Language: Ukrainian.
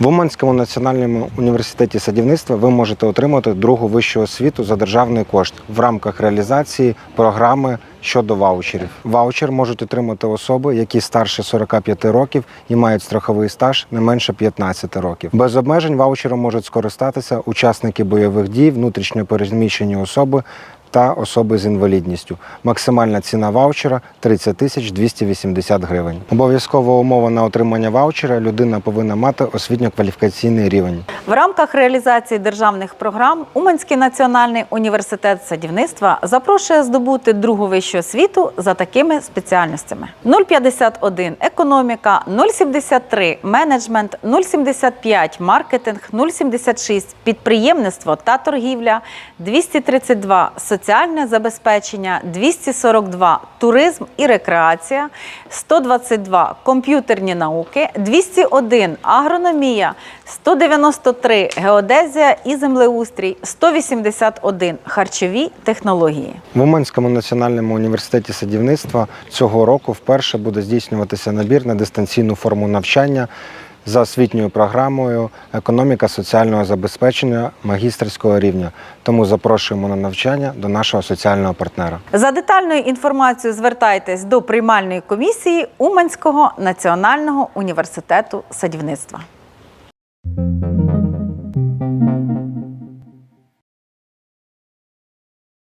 В Уманському національному університеті садівництва ви можете отримати другу вищу освіту за державний кошт в рамках реалізації програми щодо ваучерів. Ваучер можуть отримати особи, які старше 45 років і мають страховий стаж не менше 15 років. Без обмежень ваучером можуть скористатися учасники бойових дій, внутрішньо переміщені особи. Та особи з інвалідністю. Максимальна ціна ваучера 30 тисяч 280 гривень. Обов'язкова умова на отримання ваучера людина повинна мати освітньо-кваліфікаційний рівень. В рамках реалізації державних програм Уманський національний університет садівництва запрошує здобути другу вищу освіту за такими спеціальностями: 051 економіка, 073 менеджмент, 075 маркетинг, 076 підприємництво та торгівля, 232 соціальне забезпечення, 242 туризм і рекреація, 122 комп'ютерні науки, 201 агрономія, 193 геодезія і землеустрій, 181 харчові технології. В Уманському національному університеті садівництва цього року вперше буде здійснюватися набір на дистанційну форму навчання за освітньою програмою економіка соціального забезпечення магістерського рівня. Тому запрошуємо на навчання до нашого соціального партнера. За детальною інформацією звертайтесь до приймальної комісії Уманського національного університету садівництва.